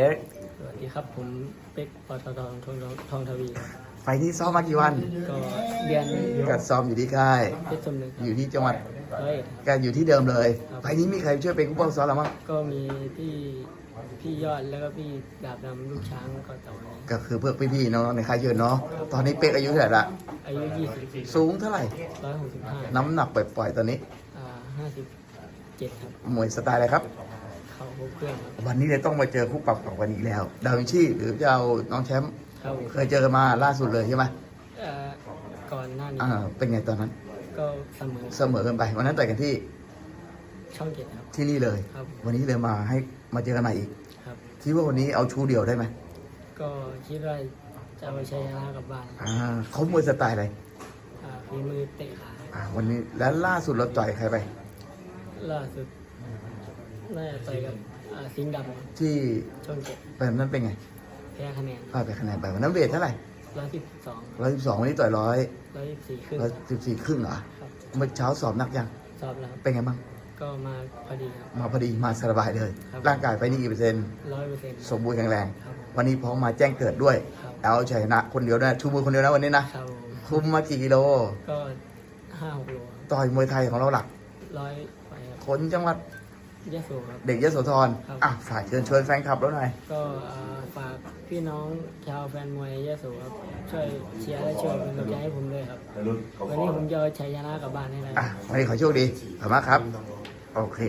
เอ็กสวัสดีครับ ผมเป็กปตททองทองทวีครับไฟล์นี้ซ้อมมากี่วันก็เรียนก็ซ้อมอยู่ที่ค่าย เพชรสมนึกครับอยู่ที่จังหวัดร้อยเอ็ดก็อยู่ที่เดิมเลยครับไฟล์นี้มีใครช่วยเป็นผู้ป้องซ้อมเรามั้งก็มีพี่พี่ยอดแล้วก็พี่ดาบดำลูกช้างก็ต่อนี้ก็คือเพื่อพี่ๆน้องๆในค่ายเยอะเนาะ ตอนนี้เป๊กอายุเท่าไหร่ละ อายุ20 สูงเท่าไหร่ 165น้ำหนักปล่อยๆตอนนี้ อ่า57ครับ มวยสไตล์อะไรครับ เข่าครบเครื่องครับ วันนี้เลยต้องมาเจอคู่ปรับของวันนี้แล้ว ดาวินชีหรือจะเอาน้องแชมป์ครับผมเคยเจอกันมาล่าสุดเลยใช่ไหมเอ่อก่อนหน้านี้อ่าเป็นไงตอนนั้น ก็เสมอเสมอกันไปวันนั้นต่อยกันที่ช่องเจ็ดครับ ที่นี่เลย ครับ วันนี้เลยมาให้มาเจอกันใหม่อีกครับ คิดว่าวันนี้เอาชูเดียวได้ไหมก็คิดว่าจะเอาไปใช้ชนะกลับบ้านอ่าเขามวยสไตล์อะไรอ่าฝีมือเตะขาอ่าวันนี้แล้วล่าสุดเราต่อยใครไปล่าสุด น่าจะต่อยกับอ่าสิงห์ดำครับที่ช่องเจ็ดเป็นนั้นเป็นไงแพ้คะแนนพลาดไปคะแนนไปวันนั้นเวทเท่าไหร่ร้อยสิบสองร้อยสิบสองวันนี้ต่อยร้อยร้อยสี่ครึ่งร้อยสิบสี่ครึ่งเหรอครับเมื่อเช้าสอบหนักยังสอบแล้วเป็นไงบ้างก็มาพอดีครับ มาพอดีมาสบายเลย ครับ ร่างกายไปนี่กี่เปอร์เซ็นต์ร้อยเปอร์เซ็นต์สมบูรณ์แข็งแรง ครับผมวันนี้พร้อมมาแจ้งเกิดด้วยครับเอาชัยชนะคนเดียวนะชูมือคนเดียวนะวันนี้นะครับผมคุมมากี่กิโล ก็ห้าหกโลต่อยมวยไทยของเราหลัก ร้อยไปครับคนจังหวัด ยะโสครับ เด็กยโสธรครับ อะฝากเชิญชวนแฟนคลับแล้วหน่อย ก็อ่าฝากพี่น้องชาวแฟนมวยยะโสครับช่วยเชียร์และช่วยเป็นกำลังใจให้ผมด้วยครับ วันนี้ผมจะเอาชัยชนะกลับบ้านให้ได้ อะวันนี้ขอโชคดีขอบคุณมากครับ โอเค